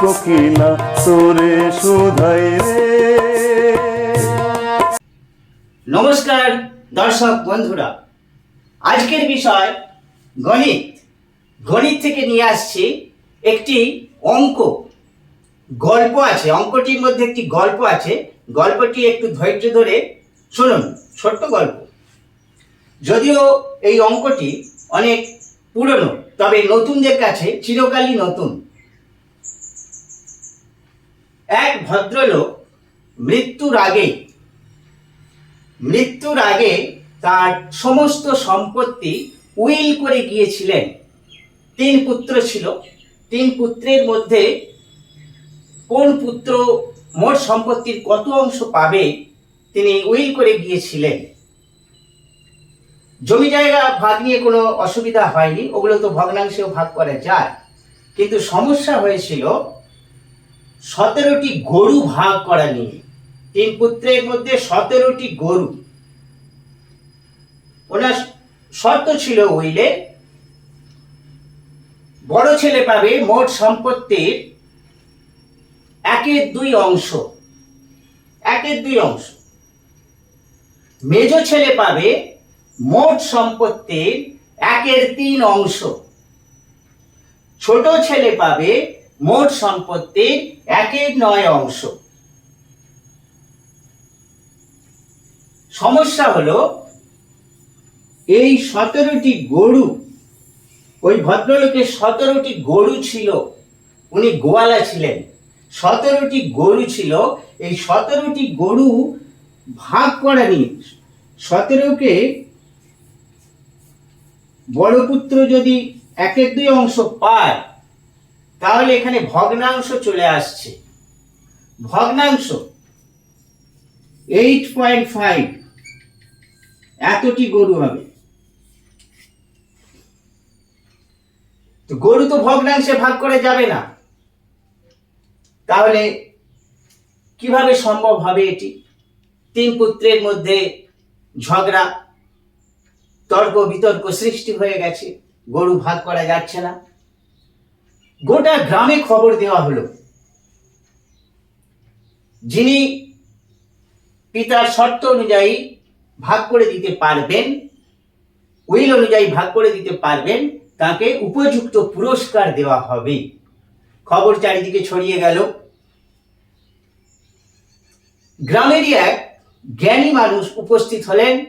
কোকিলা, তোরে শোধাই রে। নমস্কার দর্শক বন্ধুরা, আজকের বিষয় গণিত। গণিত থেকে নিয়ে আসছি একটি অঙ্ক। গল্প আছে, অঙ্কটির মধ্যে একটি গল্প আছে। গল্পটি একটু ধৈর্য ধরে শুনুন, ছোট্ট গল্প। যদিও এই অঙ্কটি অনেক পুরনো, তবে নতুনদের কাছে চিরকালই নতুন। এক ভদ্রলোক মৃত্যুর আগে মৃত্যুর আগে তার সমস্ত সম্পত্তি উইল করে গিয়েছিলেন। তিন পুত্র ছিল। তিন পুত্রের মধ্যে কোন পুত্র মোট সম্পত্তির কত অংশ পাবে তিনি উইল করে গিয়েছিলেন। জমি জায়গা ভাগ নিয়ে কোনো অসুবিধা হয়নি, ওগুলো তো ভগ্নাংশেও ভাগ করা যায়। কিন্তু সমস্যা হয়েছিল সতেরোটি গরু ভাগ করা নিয়ে। তিন পুত্রের মধ্যে সতেরোটি গরু। ওনার শর্ত ছিল উইলে বড় ছেলে পাবে মোট সম্পত্তির একের দুই অংশ। একের দুই অংশ। মেজ ছেলে পাবে মোট সম্পত্তির একের তিন অংশ। ছোট ছেলে পাবে মোট সম্পত্তির একের নয় অংশ। সমস্যা হলো, এই সতেরোটি গরু, ওই ভদ্রলোকের সতেরোটি গরু ছিল, উনি গোয়ালা ছিলেন। সতেরোটি গরু ছিল, এই সতেরোটি গরু ভাগ করা নিয়ে, সতেরোকে বড় পুত্র যদি একের দুই অংশ পায় তাহলে এখানে ভগ্নাংশ চলে আসছে। ভগ্নাংশ এইট পয়েন্ট ফাইভ এতটি গরু হবে। তো গরু তো ভগ্নাংশে ভাগ করে যাবে না। তাহলে কীভাবে সম্ভব হবে এটি? তিন পুত্রের মধ্যে ঝগড়া, তর্ক বিতর্ক সৃষ্টি হয়ে গেছে, গরু ভাগ করা যাচ্ছে না। গোটা গ্রামে খবর দেওয়া হলো। যিনি পিতার শর্ত অনুযায়ী ভাগ করে দিতে পারবেন, উইল অনুযায়ী ভাগ করে দিতে পারবেন, তাকে উপযুক্ত পুরস্কার দেওয়া হবে। খবর চারিদিকে ছড়িয়ে গেল। গ্রামেরই এক জ্ঞানী মানুষ উপস্থিত হলেন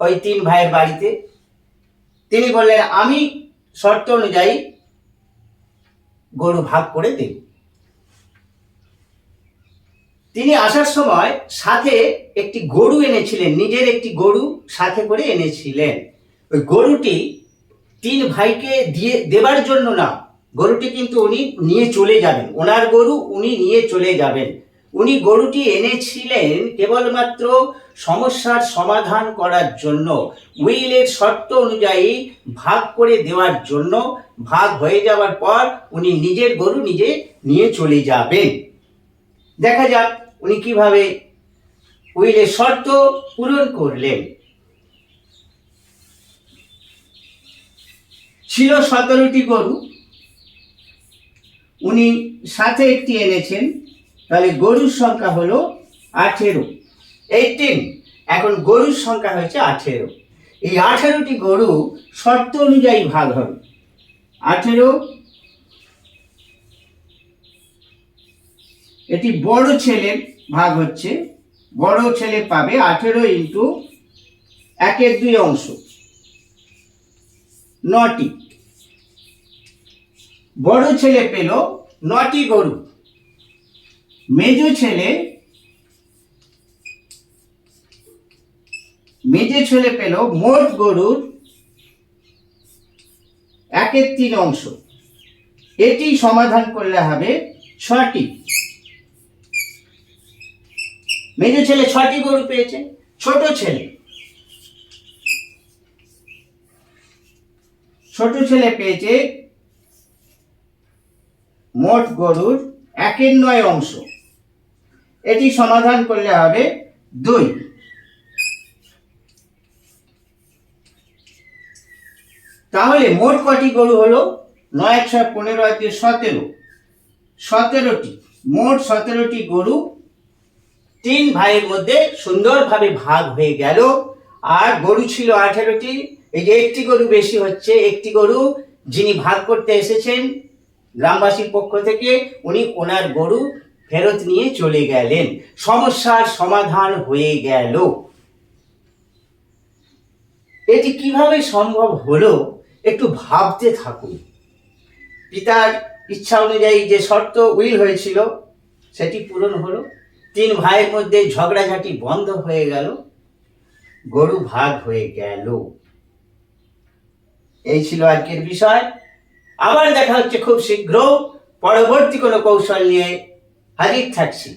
ওই তিন ভাইয়ের বাড়িতে। তিনি বললেন, আমি শর্ত অনুযায়ী গরু ভাগ করে দিন তিনি আসার সময় সাথে একটি গরু এনেছিলেন, নিজের একটি গরু সাথে করে এনেছিলেন। ওই গরুটি তিন ভাইকে দিয়ে দেবার জন্য না, গরুটি কিন্তু উনি নিয়ে চলে যাবেন। ওনার গরু উনি নিয়ে চলে যাবেন। উনি গরুটি এনেছিলেন কেবলমাত্র সমস্যার সমাধান করার জন্য। উইলের শর্ত অনুযায়ী ভাগ করে দেওয়ার জন্য, ভাগ হয়ে যাওয়ার পর উনি নিজের গরু নিজে নিয়ে চলে যাবেন। দেখা যাক উনি কীভাবে উইলের শর্ত পূরণ করলেন। ছিল সতেরোটি গরু। উনি সাথে একটি এনেছেন। তাহলে গরুর সংখ্যা হলো আঠেরো। এইটিন এখন গরুর সংখ্যা হয়েছে আঠেরো। এই আঠেরোটি গরু শর্ত অনুযায়ী ভাগ হবে। আঠেরো, এটি বড় ছেলের ভাগ হচ্ছে, বড় ছেলে পাবে আঠেরো ইন্টু একের দুই অংশ। নটি, বড় ছেলে পেল নটি গরু। মেজ ছেলে, মেজে ছেলে পেল মোট গরুর একের তিন অংশ। এটি সমাধান করলে হবে ছটি। মেজো ছেলে ছটি গরু পেয়েছে, ছোট ছেলে। ছোট ছেলে পেয়েছে মোট গরুর একের নয় অংশ। এটি সমাধান করলে হবে দুই। তাহলে মোট কটি গরু হলো? নয়, একশো পনেরো আছে সতেরো। সতেরোটি, মোট সতেরোটি গরু তিন ভাইয়ের মধ্যে সুন্দরভাবে ভাগ হয়ে গেল। আর গরু ছিল আঠেরোটি, এই যে একটি গরু বেশি হচ্ছে, একটি গরু যিনি ভাগ করতে এসেছেন গ্রামবাসীর পক্ষ থেকে, উনি ওনার গরু ফেরত নিয়ে চলে গেলেন। সমস্যার সমাধান হয়ে গেল। এটি কীভাবে সম্ভব হলো একটু ভাবতে থাকুন। পিতার ইচ্ছা অনুযায়ী যে শর্ত উইল হয়েছিল, সেটি পূরণ হলো। তিন ভাইয়ের মধ্যে ঝগড়াঝাটি বন্ধ হয়ে গেল। গরু ভাগ হয়ে গেল। এই ছিল আজকের বিষয়। আবার দেখা হচ্ছে খুব শীঘ্র। পরবর্তী কোনো কৌশল নিয়ে হাজির থাকছি।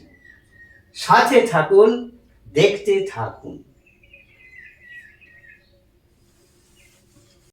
সাথে থাকুন দেখতে থাকুন।